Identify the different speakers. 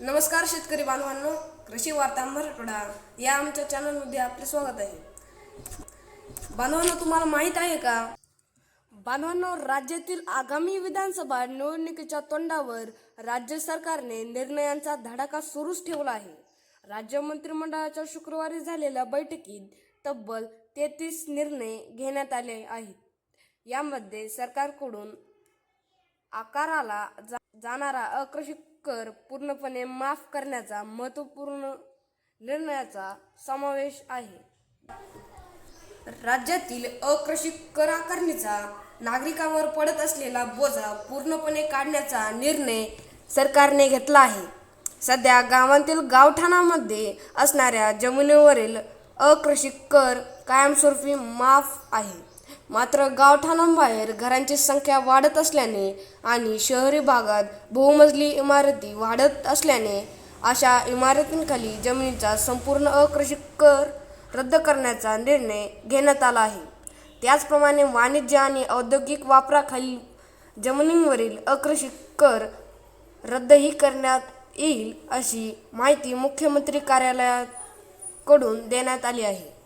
Speaker 1: नमस्कार शेतकरी बांधवांनो कृषी वार्ता मराठवाडा या आमच्या चॅनलमध्ये आपले स्वागत आहे. बांधवांनो तुम्हाला माहीत आहे का? बांधवांनो राज्यातील आगामी विधानसभा निवडणुकीच्या तोंडावर राज्य सरकारने निर्णयांचा धडाका सुरूच ठेवला आहे. राज्य मंत्रिमंडळाच्या शुक्रवारी झालेल्या बैठकीत तब्बल तेहतीस निर्णय घेण्यात आले आहेत. यामध्ये सरकारकडून आकाराला जा- जाणारा अकृषी कर पूर्णपणे माफ करण्याचा महत्त्वपूर्ण निर्णयाचा समावेश आहे. राज्यातील अकृषी कर आकारणीचा नागरिकांवर पडत असलेला बोजा पूर्णपणे काढण्याचा निर्णय सरकारने घेतला आहे. सध्या गावांतील गावठाणामध्ये असणाऱ्या जमिनीवरील अकृषी कर कायमस्वरूपी माफ आहे. मात्र गावठाणांबाहेर घरांची संख्या वाढत असल्याने आणि शहरी भागात बहुमजली इमारती वाढत असल्याने अशा इमारतींखाली जमिनीचा संपूर्ण अकृषी कर रद्द करण्याचा निर्णय घेण्यात आला आहे. त्याचप्रमाणे वाणिज्य आणि औद्योगिक वापराखालील जमिनींवरील अकृषी कर रद्दही करण्यात येईल अशी माहिती मुख्यमंत्री कार्यालयाकडून देण्यात आली आहे.